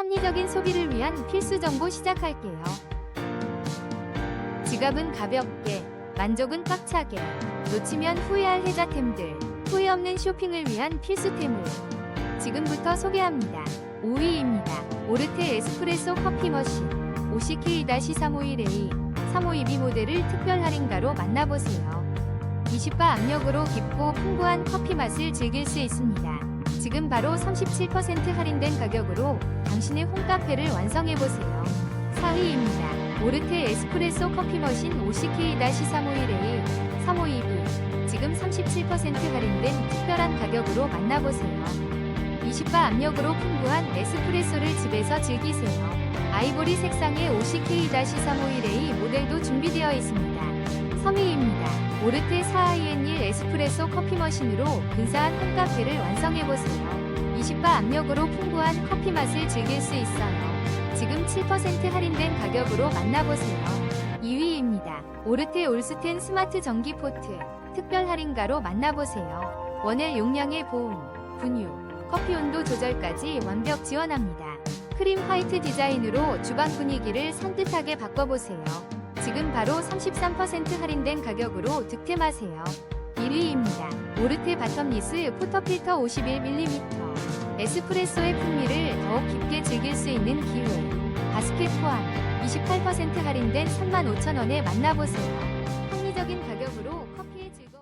합리적인 소비를 위한 필수 정보 시작할게요. 지갑은 가볍게, 만족은 꽉차게, 놓치면 후회할 혜자템들, 후회 없는 쇼핑을 위한 필수템을 지금부터 소개합니다. 5위입니다. 오르테 에스프레소 커피 머신 50K-351A 352B 모델을 특별 할인가로 만나보세요. 20바 압력으로 깊고 풍부한 커피 맛을 즐길 수 있습니다. 지금 바로 37% 할인된 가격으로 당신의 홈카페를 완성해보세요. 4위입니다. 오르테 에스프레소 커피 머신 50K-351A 352B 지금 37% 할인된 특별한 가격으로 만나보세요. 20바 압력으로 풍부한 에스프레소를 집에서 즐기세요. 아이보리 색상의 50K-351A 모델도 준비되어 있습니다. 3위입니다. 오르테 4IN1 에스프레소 커피 머신으로 근사한 홈카페를 완성해보세요. 20바 압력으로 풍부한 커피 맛을 즐길 수 있어요. 지금 7% 할인된 가격으로 만나보세요. 2위입니다. 오르테 올스텐 스마트 전기 포트 특별 할인가로 만나보세요. 원액 용량의 보온, 분유, 커피 온도 조절까지 완벽 지원합니다. 크림 화이트 디자인으로 주방 분위기를 산뜻하게 바꿔보세요. 지금 바로 33% 할인된 가격으로 득템하세요. 1위입니다. 오르테 바텀리스 포터필터 51mm. 에스프레소의 풍미를 더욱 깊게 즐길 수 있는 기회. 바스켓 포함 28% 할인된 35,000원에 만나보세요. 합리적인 가격으로 커피의 즐거움.